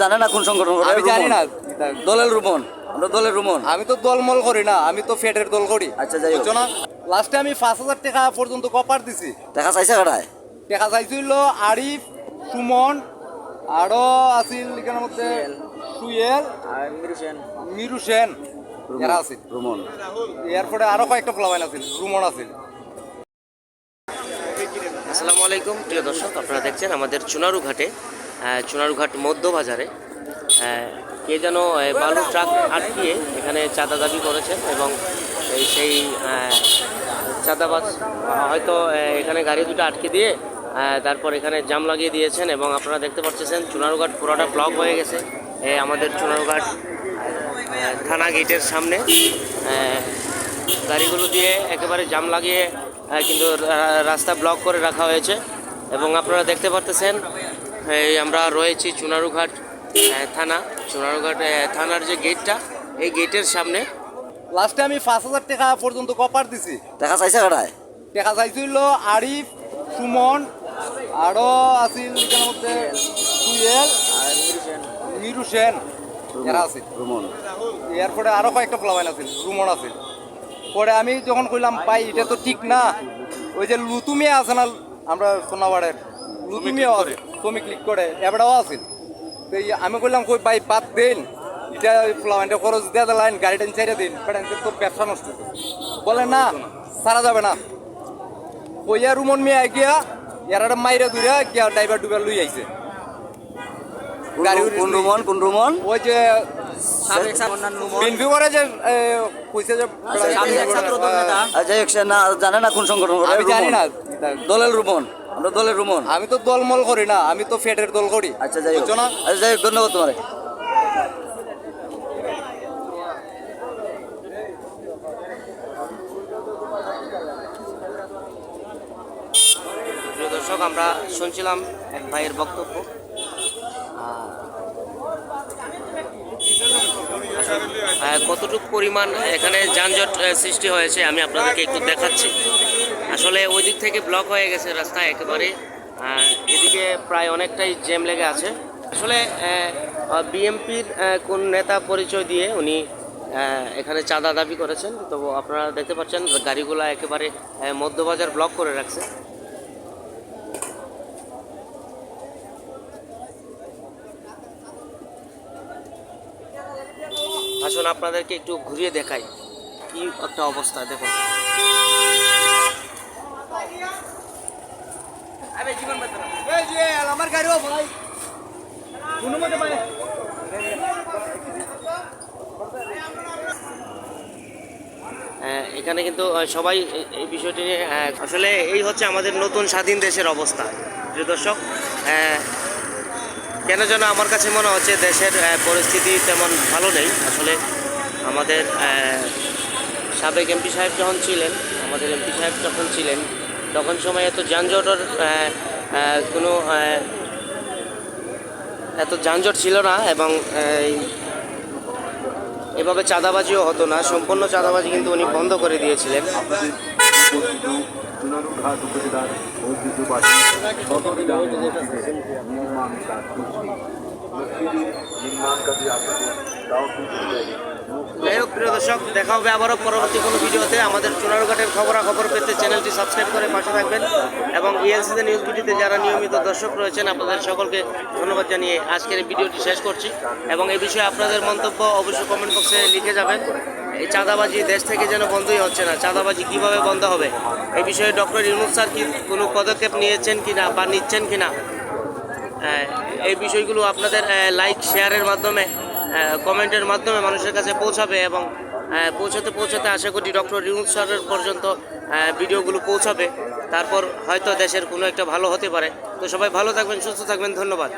জানে না কোন সংগঠন আমি জানি না। দলের রুমন আমরা দলের রুমন। আমি তো দলমল করি না আমি তো ফেটের দল করি। আচ্ছা, যাই না? লাস্টে আমি পাঁচ হাজার টাকা পর্যন্ত কপার দিছি। দেখা চাইছে কাটায়? টাকা চাইছিল আরিফ সুমন আরও আছিল এখানের মধ্যে সুয়েল। আর মিরু সেন। মিরু সেন। এরা আছিল। রুমন। এরপরে আরও কয়েকটা প্লাবাইন আছিল রুমন আছিল। আসসালামু আলাইকুম প্রিয় দর্শক আপনারা দেখছেন আমাদের চুনারু ঘাটে আহ, চুনারু ঘাট মধ্য বাজারে কে যেন বালু ট্রাক আটকিয়ে এখানে চাঁদা দাবি করেছেন এবং এই সেই চাঁদাবাজ হয়তো এখানে গাড়ি দুটো আটকে দিয়ে তারপর এখানে জাম লাগিয়ে দিয়েছেন এবং আপনারা দেখতে পাচ্ছেন চুনারুঘাট পুরোটা ব্লক হয়ে গেছে। আমাদের চুনারুঘাট থানা গেটের সামনে গাড়িগুলো দিয়ে একেবারে জাম লাগিয়ে কিন্তু রা- রাস্তা ব্লক করে রাখা হয়েছে। এবং আপনারা দেখতে পারতেছেন এই আমরা রয়েছি চুনারুঘাট থানা। চুনারুঘাট থানার যে গেটটা এই গেটের সামনে। লাস্টে আমি পাঁচ হাজার টাকা পর্যন্ত কপার দিছি। দেখা চাইছে কাটায়? টাকা চাইছিল আরিফ সুমন আরও আছিল এখানের মধ্যে সুয়েল আর মিরু সেন। এরা আছিল। রুমন। এরপরে আরও কয়েকটা প্লাবাইন আছে রুমন আছিল। পরে আমি যখন কইলাম পাই এটা তো ঠিক না। ওই যে লুতুমিয়া আছে না আমরা সোনাবাড়ের লুতুমিয়াও আছে তুমি ক্লিক করে এবারও আছে। তো আমি কইলাম কই ভাই বাদ দেন। এটা প্লাবাইনটা খরচ দিয়ে দিলেন গাড়িটা ছেড়ে দিন। পেটেন্ট তো ব্যবসা নষ্ট বলে না সারা যাবে না। কইয়া রুমন মিয়া গিয়া এরা মাইরা দুইরা গিয়া ড্রাইভার ডুবার লুই আইছে। গাড়ি কোন রুমন কোন রুমন ওই যে আচ্ছা না জানে না কোন সংগঠন আমি জানি না। দলের রুমন আমরা দলের রুমন। আমি তো দলমল করি না আমি তো ফেটের দল করি। আচ্ছা যাই হোক। আচ্ছা যাই হোক ধন্যবাদ তোমার। দর্শক আমরা শুনছিলাম এক ভাইয়ের বক্তব্য। কতটুকু পরিমাণ এখানে যানজট সৃষ্টি হয়েছে আমি আপনাদেরকে একটু দেখাচ্ছি। আসলে ওই দিক থেকে ব্লক হয়ে গেছে রাস্তা একেবারে। এদিকে প্রায় অনেকটাই জ্যাম লেগে আছে। আসলে বিএমপির কোন নেতা পরিচয় দিয়ে উনি এখানে চাঁদা দাবি করেছেন। তো আপনারা দেখতে পাচ্ছেন, গাড়িগুলো একেবারে মধ্যবাজার ব্লক করে রাখছে। আসুন আপনাদেরকে একটু ঘুরিয়ে দেখাই কি একটা অবস্থা দেখুন। আমার গাড়িও ভাই। আহ, এখানে কিন্তু সবাই এই- বিষয়টি নিয়ে আহ, আসলে এই হচ্ছে আমাদের নতুন স্বাধীন দেশের অবস্থা। প্রিয় দর্শক আহ, কেন যেন আমার কাছে মনে হচ্ছে দেশের পরিস্থিতি তেমন ভালো নেই। আসলে আমাদের সাবেক এমপি সাহেব যখন ছিলেন, আমাদের এমপি সাহেব যখন ছিলেন, তখন সময় এত যানজটের কোনো এত যানজট ছিল না এবং এভাবে চাঁদাবাজিও হতো না। সম্পূর্ণ চাঁদাবাজি কিন্তু উনি বন্ধ করে দিয়েছিলেন। যাই হোক, প্রিয় দর্শক, দেখা হবে আবারও পরবর্তী কোনো ভিডিওতে। আমাদের চুনারুঘাটের খবরাখবর পেতে চ্যানেলটি সাবস্ক্রাইব করে পাশে থাকবেন এবং ইএলসিতে নিউজ ভিডিওতে যারা নিয়মিত দর্শক রয়েছেন, আপনাদের সকলকে ধন্যবাদ জানিয়ে আজকের ভিডিওটি শেষ করছি। এবং এ বিষয়ে আপনাদের মন্তব্য অবশ্যই কমেন্ট বক্সে লিখে যাবেন। এই চাঁদাবাজি দেশ থেকে যেন বন্ধই হচ্ছে না। চাঁদাবাজি কীভাবে বন্ধ হবে? এই বিষয়ে ডক্টর ইউনুস স্যার কি কোনো পদক্ষেপ নিয়েছেন কিনা বা নিচ্ছেন কিনা? আহ, এই বিষয়গুলো আপনাদের লাইক শেয়ারের মাধ্যমে কমেন্টের মাধ্যমে মানুষের কাছে পৌঁছাবে এবং পৌঁছাতে পৌঁছাতে আশা করি ডক্টর রিউজ স্যারের পর্যন্ত ভিডিওগুলো পৌঁছাবে। তারপর হয়তো দেশের কোনো একটা ভালো হতে পারে। তো সবাই ভালো থাকবেন সুস্থ থাকবেন ধন্যবাদ।